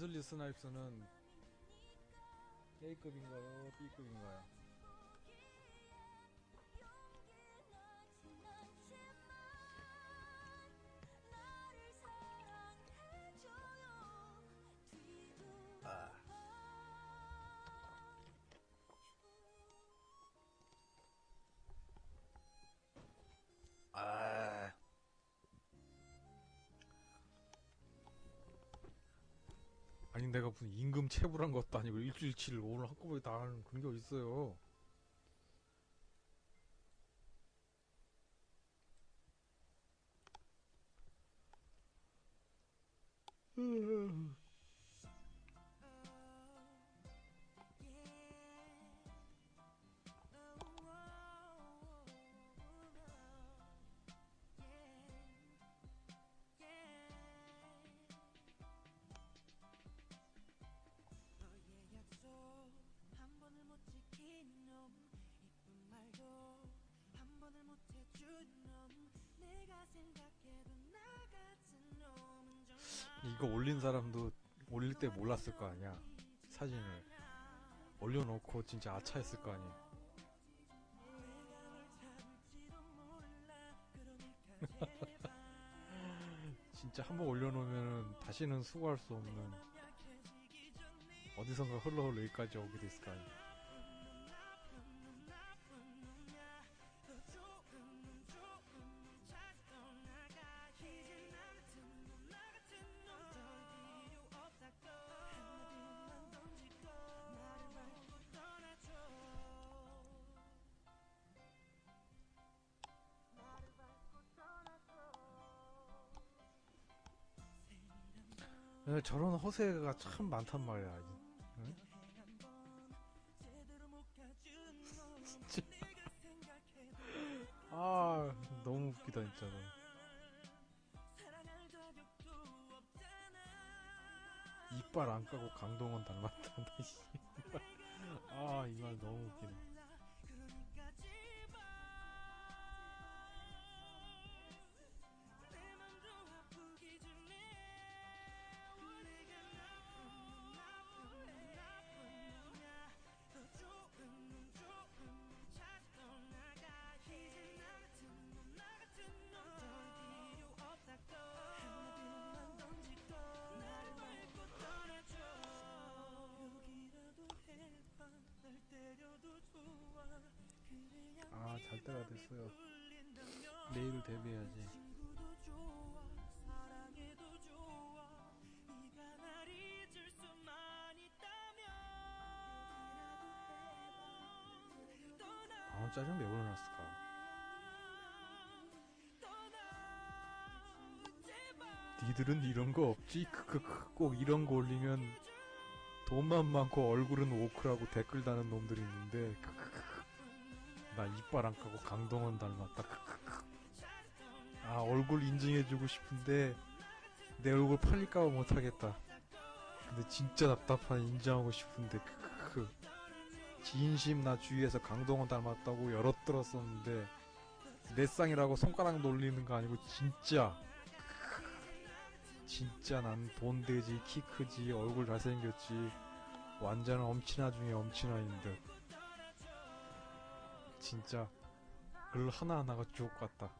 웨슬리 스나이프스는 A급인가요? B급인가요? 아니 내가 무슨 임금 체불한 것도 아니고 일주일치를 오늘 한꺼번에 다 하는 그런 게 어딨어요. 이거 올린 사람도 올릴 때 몰랐을 거 아니야. 사진을 올려놓고 진짜 아차했을 거 아니야. 진짜 한번 올려놓으면 다시는 수고할 수 없는 어디선가 흘러 흘러 여기까지 오게 됐을 거 아니야. 저런 허세가 참 많단 말이야. 응? 생각해도 아 너무 웃기다 진짜. 이빨 안 까고 강동원 닮았다. 아 이 말 너무 웃기네. 됐어요. 울린다면 내일 데뷔해야지. 친구도 좋아 사랑해도 좋아 네가 날 잊을 수만 있다면 떠나 아무 짜증 왜 올려놨을까? 니들은 이런 거 없지? 크크크 꼭 이런 거 올리면 돈만 많고 얼굴은 오크라고 댓글 다는 놈들이 있는데 크크크 나 이빨 안 까고 강동원 닮았다. 아 얼굴 인증해주고 싶은데 내 얼굴 팔릴까 봐 못하겠다. 근데 진짜 답답한 인정하고 싶은데. 크크크. 진심 나 주위에서 강동원 닮았다고 여럿 들었었는데 내 쌍이라고 손가락 놀리는 거 아니고 진짜. 진짜 난 돈 되지 키 크지 얼굴 잘생겼지. 완전 엄친아 중에 엄친아인 듯 진짜 글 하나하나가 주옥 같다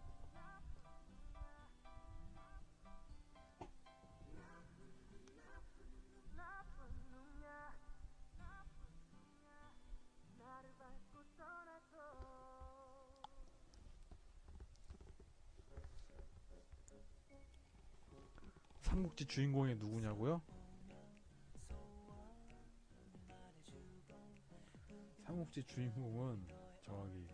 삼국지 주인공이 누구냐고요? 삼국지 주인공은 저기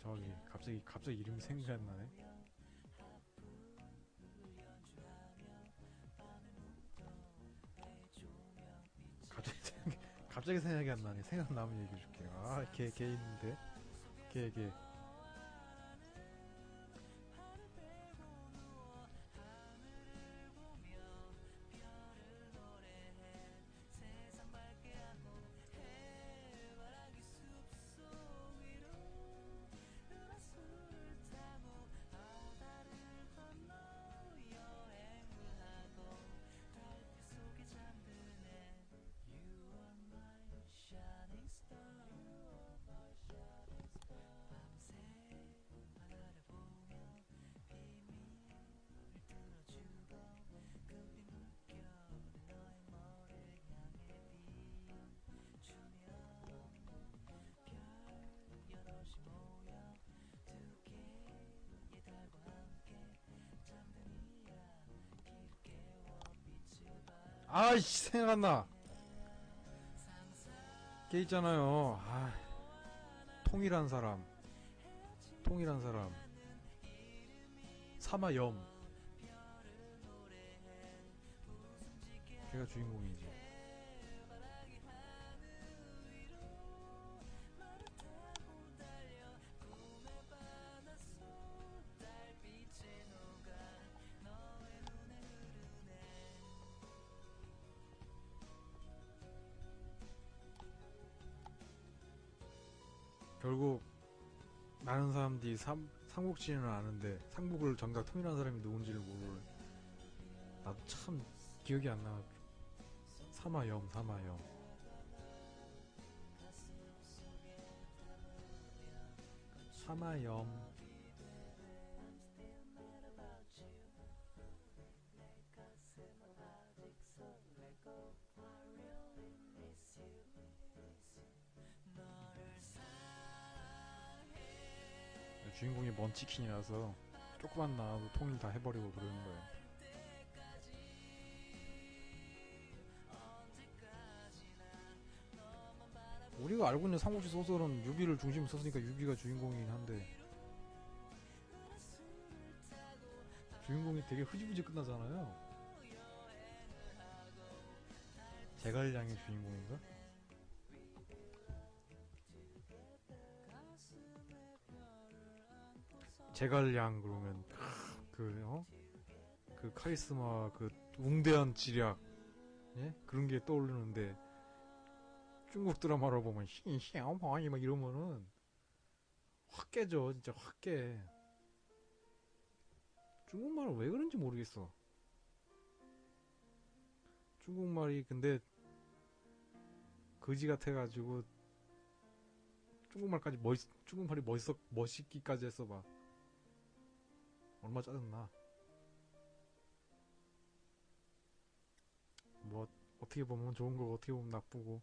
저기 갑자기 갑자기 이름이 생각이 안 나네. 갑자기 갑자기 생각이 안 나네. 생각나면 얘기해 줄게요. 아, 걔, 걔 있는데. 걔, 걔. 아이씨 생각 안 나. 걔 있잖아요. 아, 통일한 사람. 통일한 사람. 사마염. 걔가 주인공이지. 삼, 삼국지는 아는데 삼국을 정작 통일한 사람이 누군지를 모르는 나도 참 기억이 안 나. 사마염, 사마염. 사마염. 주인공이 먼치킨이라서 조금만 나와도 통일 다 해버리고 그러는 거예요. 우리가 알고 있는 삼국지 소설은 유비를 중심으로 썼으니까 유비가 주인공이긴 한데 주인공이 되게 흐지부지 끝나잖아요. 제갈량의 주인공인가? 제갈량 그러면 그 어? 그 카리스마 그 웅대한 지략 예? 그런 게 떠오르는데 중국 드라마로 보면 싱싱하이 막 이러면은 확 깨져 진짜 확 깨. 중국말은 왜 그런지 모르겠어. 중국말이 근데 거지 같아가지고 중국말까지 멋 중국말이 멋있어 멋있기까지 했어 봐. 얼마 짜증나. 뭐 어떻게 보면 좋은 거고 어떻게 보면 나쁘고.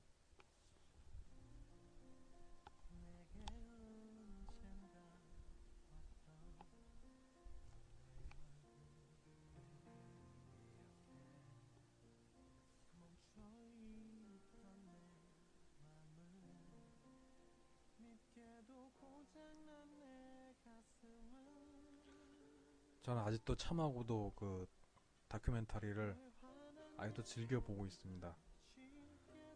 저는 아직도 참하고도 그 다큐멘터리를 아직도 즐겨 보고 있습니다.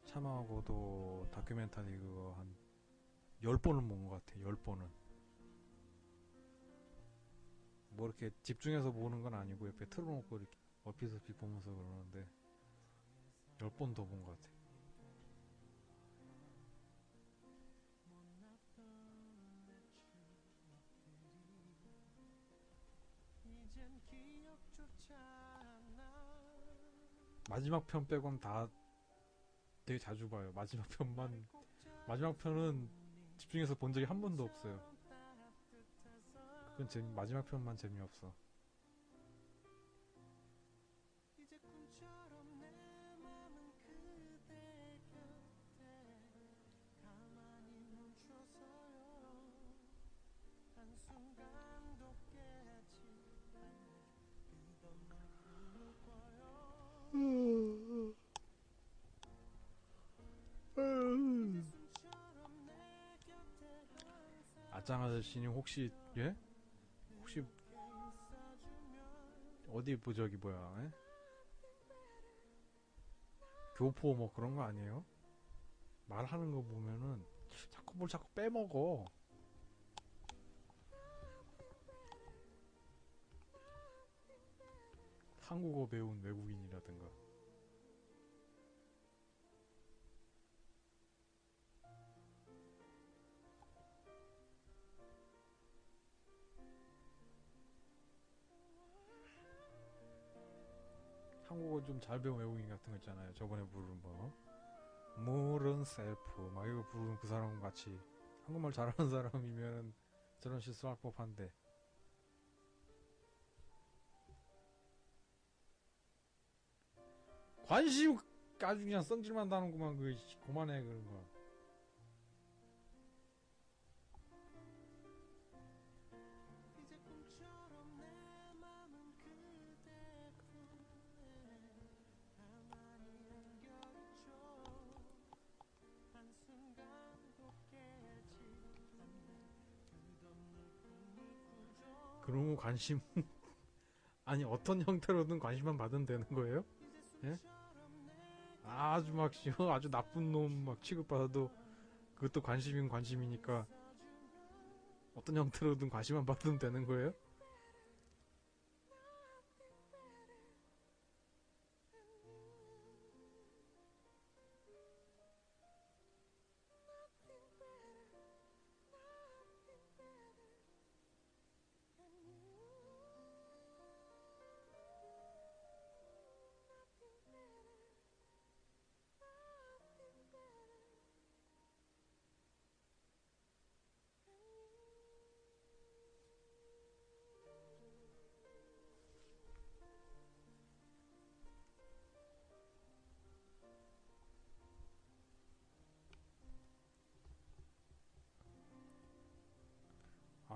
참하고도 다큐멘터리 그거 한 10번은 본 것 같아. 10번은. 뭐 이렇게 집중해서 보는 건 아니고 옆에 틀어놓고 이렇게 어피서피 보면서 그러는데 10번 더 본 것 같아. 마지막 편 빼곤 다 되게 자주 봐요. 마지막 편만 마지막 편은 집중해서 본 적이 한 번도 없어요. 그건 재미 마지막 편만 재미없어. 아짱 아저씨님 혹시 예? 혹시 어디 뭐 저기 뭐야? 예? 교포 뭐 그런 거 아니에요? 말하는 거 보면은 자꾸 뭘 자꾸 빼먹어. 한국어 배운 외국인이라든가. 한국어 좀 잘 배운 외국인 같은 거 있잖아요. 저번에 부른 뭐 물은 셀프 막 이거 부르는 그 사람 같이 한국말 잘하는 사람이면 저런 실수할 법한데 관심 아주 그냥 성질만 다는구만 그 씨, 그만해 그런 거. 관심 아니 어떤 형태로든 관심만 받으면 되는 거예요? 예? 아주 막 씨, 아주 나쁜 놈 막 취급받아도 그것도 관심이면 관심이니까 어떤 형태로든 관심만 받으면 되는 거예요?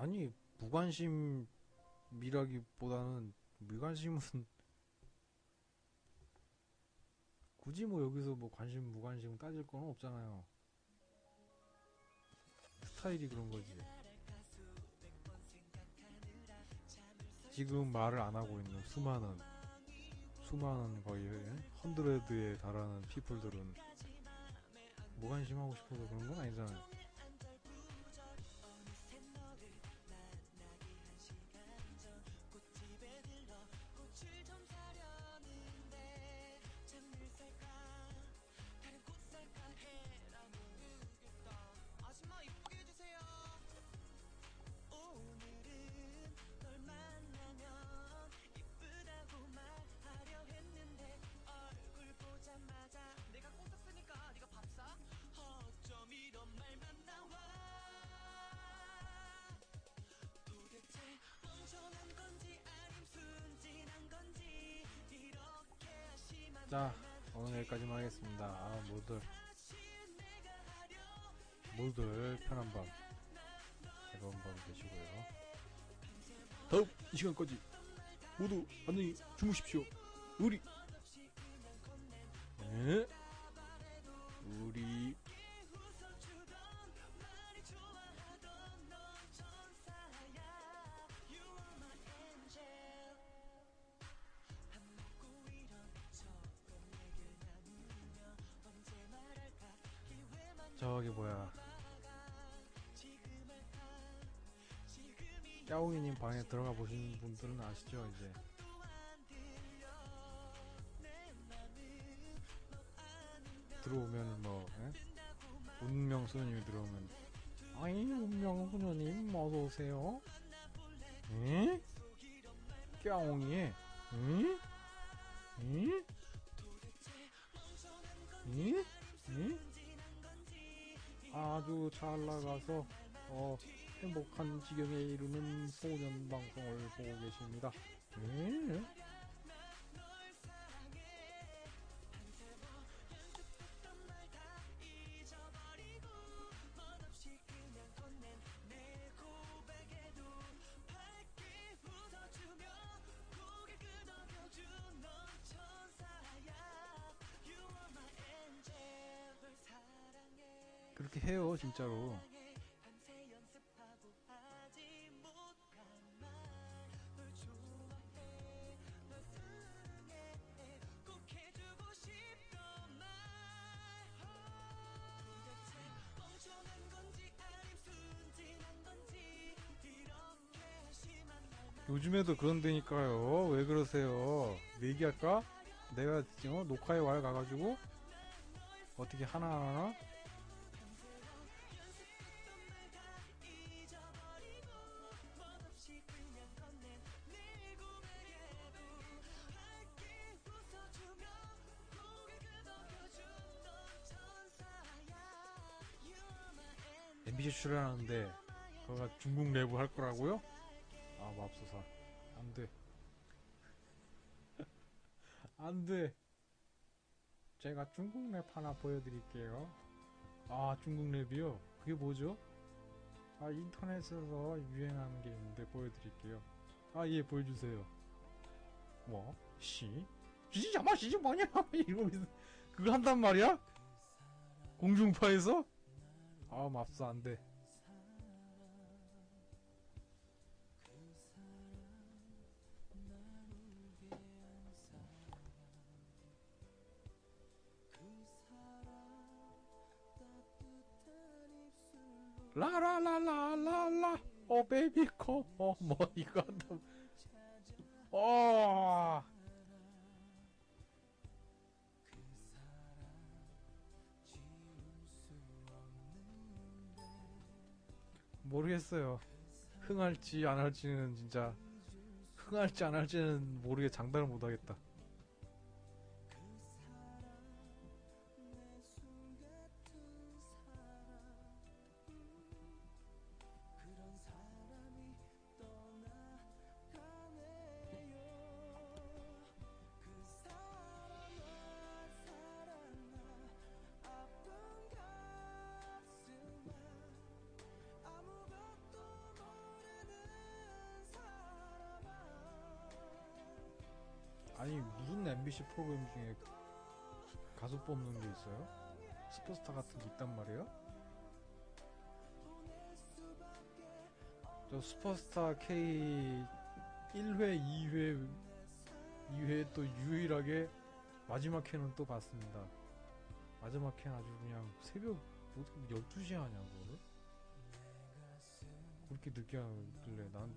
아니 무관심이라기보다는 무관심은 굳이 뭐 여기서 뭐 관심 무관심 따질 건 없잖아요. 스타일이 그런 거지. 지금 말을 안 하고 있는 수많은 수많은 거의 헌드레드에 달하는 피플들은 무관심하고 싶어서 그런 건 아니잖아요. 자, 오늘 여기까지만 하겠습니다. 아, 모두 모두들 편한 밤, 즐거운 밤 되시고요. 다음 이 시간까지 모두 안녕히 주무십시오. 우리 네, 우리 방에 들어가 보신 분들은 아시죠 이제 들어오면 뭐 예? 운명 소녀님이 들어오면 아이 운명 소녀님 어서 오세요 응? 야옹이 응? 응? 응? 응? 아주 잘 나가서 어, 행복한 지경에 이르는 소년 방송을 보고 계십니다. 네. 그렇게 해요, 진짜로. 요즘에도 그런다니까요. 왜 그러세요? 얘기할까? 내가 어, 녹화에 와야 가가지고 어떻게 하나하나 MBC 출연하는데 그가 중국 랩을 할 거라고요? 아 맙소사 안돼 안돼 제가 중국 랩 하나 보여드릴게요 아 중국 랩이요? 그게 뭐죠? 아 인터넷에서 유행하는 게 있는데 보여드릴게요 아 예 보여주세요 뭐? 시? 시자마 시지 뭐냐 이러면서 그걸 한단 말이야? 공중파에서? 아 맙소 안돼 라라라라라라 어 베이비 컴뭐 이거 한다 어. 모르겠어요. 흥할지 안 할지는 진짜. 흥할지 안 할지는 모르게 장담을 못 하겠다 무슨 MBC 프로그램 중에 가수 뽑는 게 있어요? 슈퍼스타 같은 게 있단 말이에요? 저 슈퍼스타 K 1회, 2회, 2회 또 유일하게 마지막 회는 또 봤습니다. 마지막 회는 아주 그냥 새벽 어떻게 12시에 하냐 그거를? 그렇게 늦게 하길래 난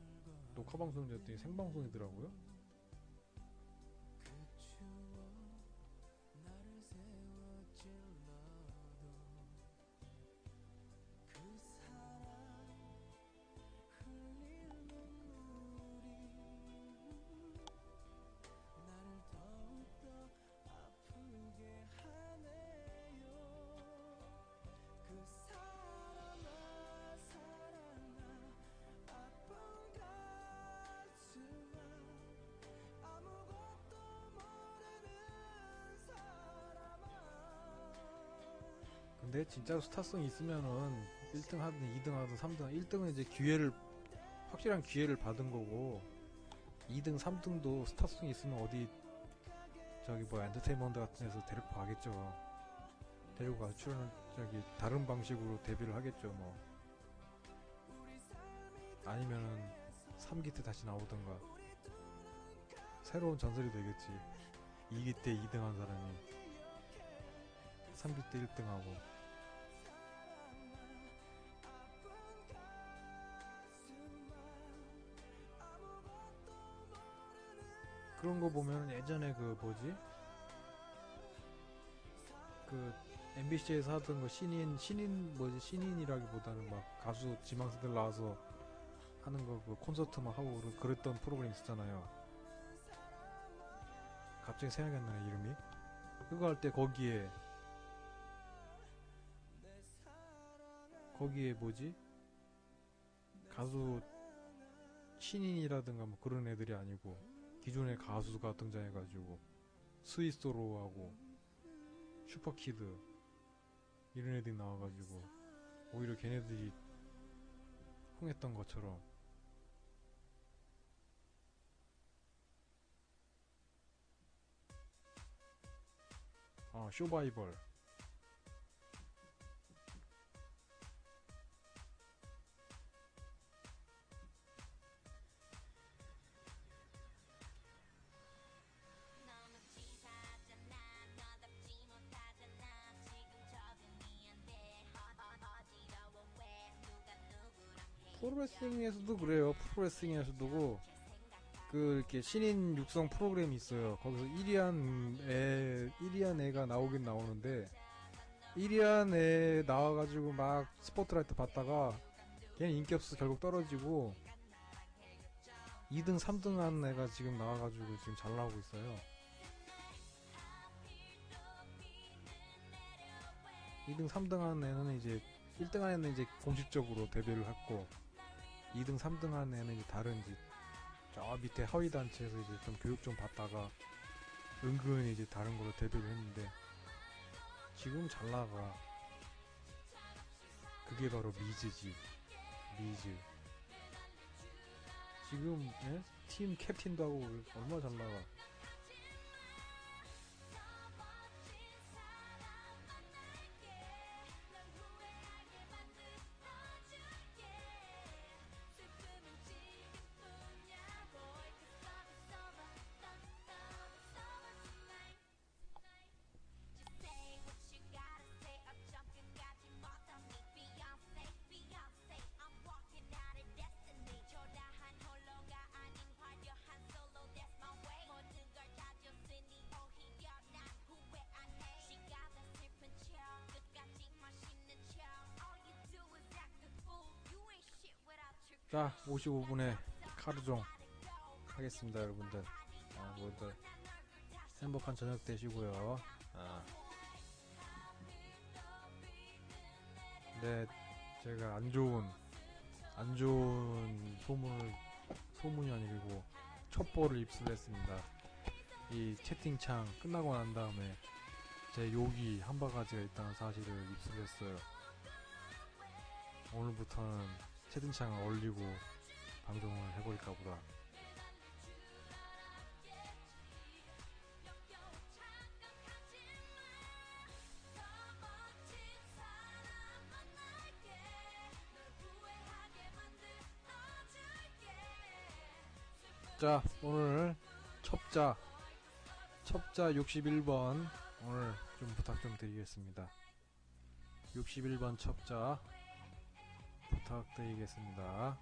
녹화 방송 이었더니 생방송이더라고요. 근데 진짜로 스타성이 있으면은 1등 하든 2등 하든 3등 1등은 이제 기회를 확실한 기회를 받은 거고 2등 3등도 스타성이 있으면 어디 저기 뭐 엔터테인먼트 같은 데서 데리고 가겠죠. 데리고 가서 출연을 저기 다른 방식으로 데뷔를 하겠죠 뭐. 아니면은 3기 때 다시 나오던가. 새로운 전설이 되겠지. 2기 때 2등 한 사람이 3기 때 1등 하고 그런 거 보면 예전에 그 뭐지 그 MBC에서 하던 거 신인 신인 뭐지 신인이라기보다는 막 가수 지망생들 나와서 하는 거 그 콘서트 막 하고 그랬던 프로그램 있었잖아요. 갑자기 생각이 안 나네 이름이. 그거 할 때 거기에 거기에 뭐지 가수 신인이라든가 뭐 그런 애들이 아니고 기존의 가수가 등장해가지고 스위스로하고 슈퍼키드 이런 애들이 나와가지고 오히려 걔네들이 흥했던 것처럼 아 쇼바이벌 프로레슬링에서도 그래요. 프로레슬링에서도 그 이렇게 신인 육성 프로그램이 있어요. 거기서 1위한 애, 1위한 애가 나오긴 나오는데 1위한 애 나와가지고 막 스포트라이트 받다가 걔는 인기 없어서 결국 떨어지고 2등, 3등 한 애가 지금 나와가지고 지금 잘 나오고 있어요. 2등, 3등 한 애는 이제 1등 한 애는 이제 공식적으로 데뷔를 했고 2등, 3등 한 애는 이제 다른 이제 저 밑에 하위 단체에서 이제 좀 교육 좀 받다가 은근히 이제 다른 걸로 데뷔를 했는데 지금 잘 나가. 그게 바로 미즈지. 미즈. 지금 예? 팀 캡틴도 하고 얼마나 잘 나가. 자, 55분에 카르종 하겠습니다, 여러분들. 아, 모두들 행복한 저녁 되시고요. 아. 네, 제가 안 좋은 안 좋은 소문을 소문이 아니고 첩보를 입수했습니다. 이 채팅창 끝나고 난 다음에 제 욕이 한 바가지가 있다는 사실을 입수했어요. 오늘부터는 채팅창을 올리고 방송을 해볼까 보다. 자, 오늘 첩자 첩자 61번 오늘 좀 부탁 좀 드리겠습니다. 61번 첩자 부탁드리겠습니다.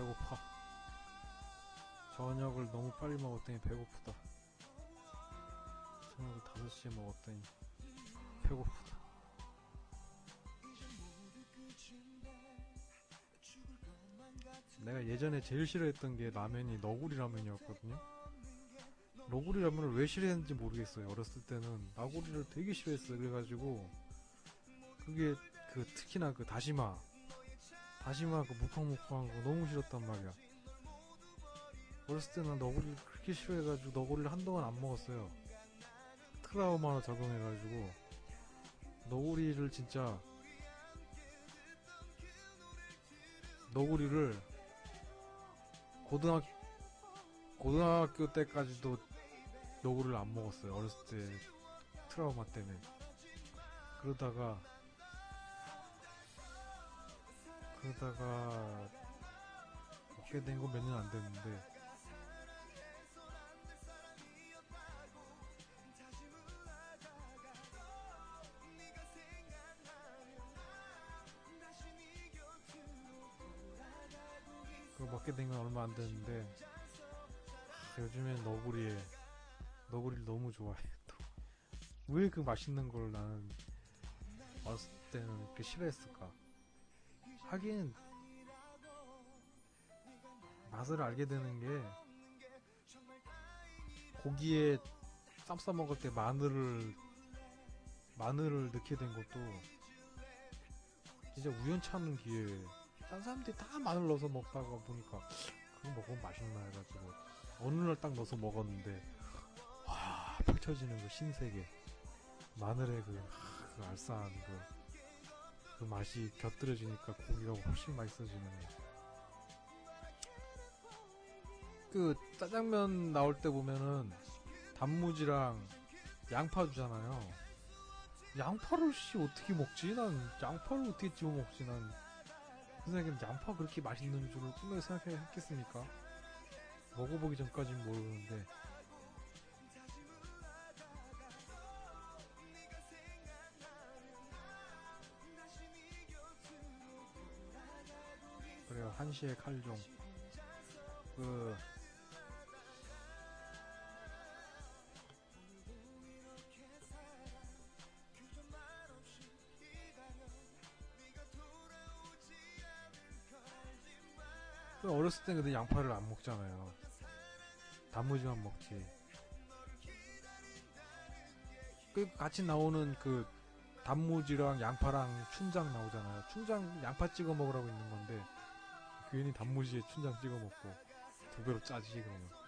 배고파. 저녁을 너무 빨리 먹었더니 배고프다. 저녁을 5시에 먹었더니 배고프다. 내가 예전에 제일 싫어했던 게 라면이 너구리 라면이었거든요. 너구리 라면을 왜 싫어했는지 모르겠어요. 어렸을 때는 나구리를 되게 싫어했어요. 그래가지고 그게 그 특히나 그 다시마 다시마 그 무팡무팡한 거 너무 싫었단 말이야. 어렸을 때는 너구리를 그렇게 싫어해가지고 너구리를 한동안 안 먹었어요. 트라우마로 적응해가지고 너구리를 진짜 너구리를 고등학 고등학교 때까지도 너구리를 안 먹었어요. 어렸을 때 트라우마 때문에 그러다가 그러다가 먹게 된 거 몇 년 안 됐는데. 그 먹게 된 건 얼마 안 됐는데 하, 요즘엔 너구리에 너구리를 너무 좋아해 왜그 맛있는 걸 나는 어렸을 때는 이렇게 싫어했을까 하긴 맛을 알게 되는 게 고기에 쌈 싸 먹을 때 마늘을 마늘을 넣게 된 것도 진짜 우연찮은 기회에 딴 사람들이 다 마늘 넣어서 먹다가 보니까 그거 먹으면 맛있나 해가지고 어느 날 딱 넣어서 먹었는데 와 펼쳐지는 그 신세계. 마늘의 그, 하, 그 알싸한 그, 그 맛이 곁들여지니까 고기가 훨씬 맛있어지는 그 짜장면 나올 때 보면은 단무지랑 양파 주잖아요 양파를 씨 어떻게 먹지? 난 양파를 어떻게 집어 먹지? 난 세상에 양파 그렇게 맛있는 줄을 꿈에 생각했겠습니까? 먹어보기 전까진 모르는데 한시의 칼종 그그 어렸을 때 근데 양파를 안 먹잖아요. 단무지만 먹지. 그 같이 나오는 그 단무지랑 양파랑 춘장 나오잖아요. 춘장 양파 찍어 먹으라고 있는 건데 괜히 단무지에 춘장 찍어 먹고 두 배로 짜지 그러면.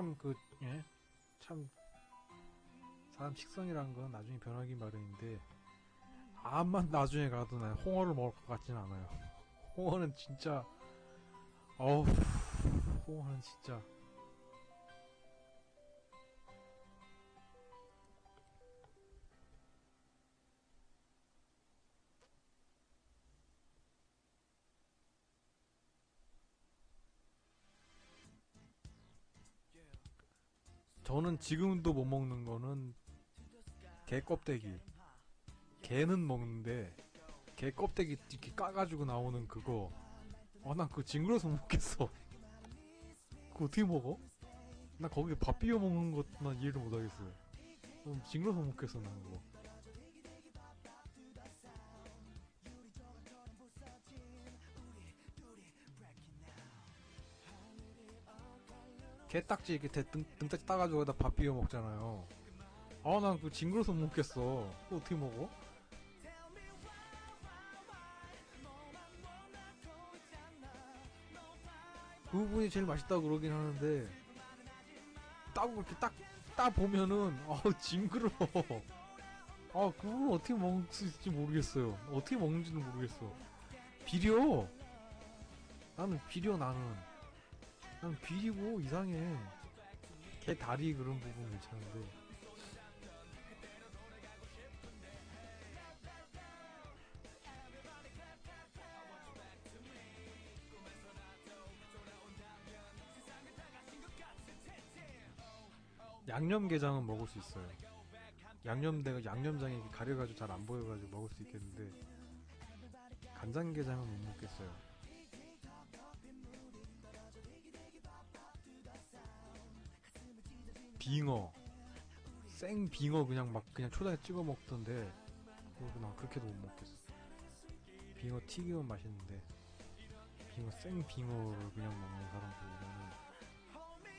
참그 예? 참 사람 식성이란 건 나중에 변하기 마련인데 암만 나중에 가도 난 홍어를 먹을 것 같지는 않아요. 홍어는 진짜 어우 홍어는 진짜 저는 지금도 못 먹는 거는 개 껍데기. 개는 먹는데 개 껍데기 이렇게 까가지고 나오는 그거. 아, 난 그거 징그러서 못 먹겠어. 그거 어떻게 먹어? 나 거기에 밥 비벼 먹는 것난 이해를 못 하겠어요. 좀 징그러서 못 먹겠어, 난 그거. 개딱지 이렇게 대- 등, 등딱지 따가지고 여기다 밥 비벼 먹잖아요. 아, 난 그 징그러서 못 먹겠어. 그거 어떻게 먹어? 그 부분이 제일 맛있다고 그러긴 하는데, 따고 이렇게 딱, 따 보면은, 아우, 징그러워. 아, 그걸 어떻게 먹을 수 있을지 모르겠어요. 어떻게 먹는지는 모르겠어. 비려! 나는 비려, 나는. 난 비리고 이상해. 개 다리 그런 부분 괜찮은데. 양념게장은 먹을 수 있어요. 양념대가 이렇게 가려가지고 잘 안 보여가지고 먹을 수 있겠는데 간장게장은 못 먹겠어요. 빙어 생 빙어 그냥 막 그냥 초장에 찍어 먹던데 난 그렇게도 못 먹겠어 빙어 튀기면 맛있는데 빙어 생 빙어를 그냥 먹는 사람들은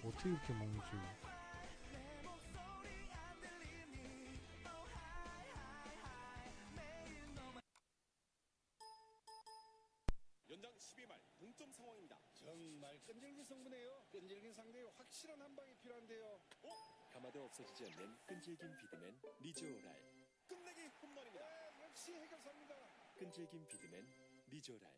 어떻게 이렇게 먹는지 끈질긴 비드맨 리조랄 끝내기 홈런입니다. 네, 역시 해결사입니다. 끈질긴 비드맨 리조랄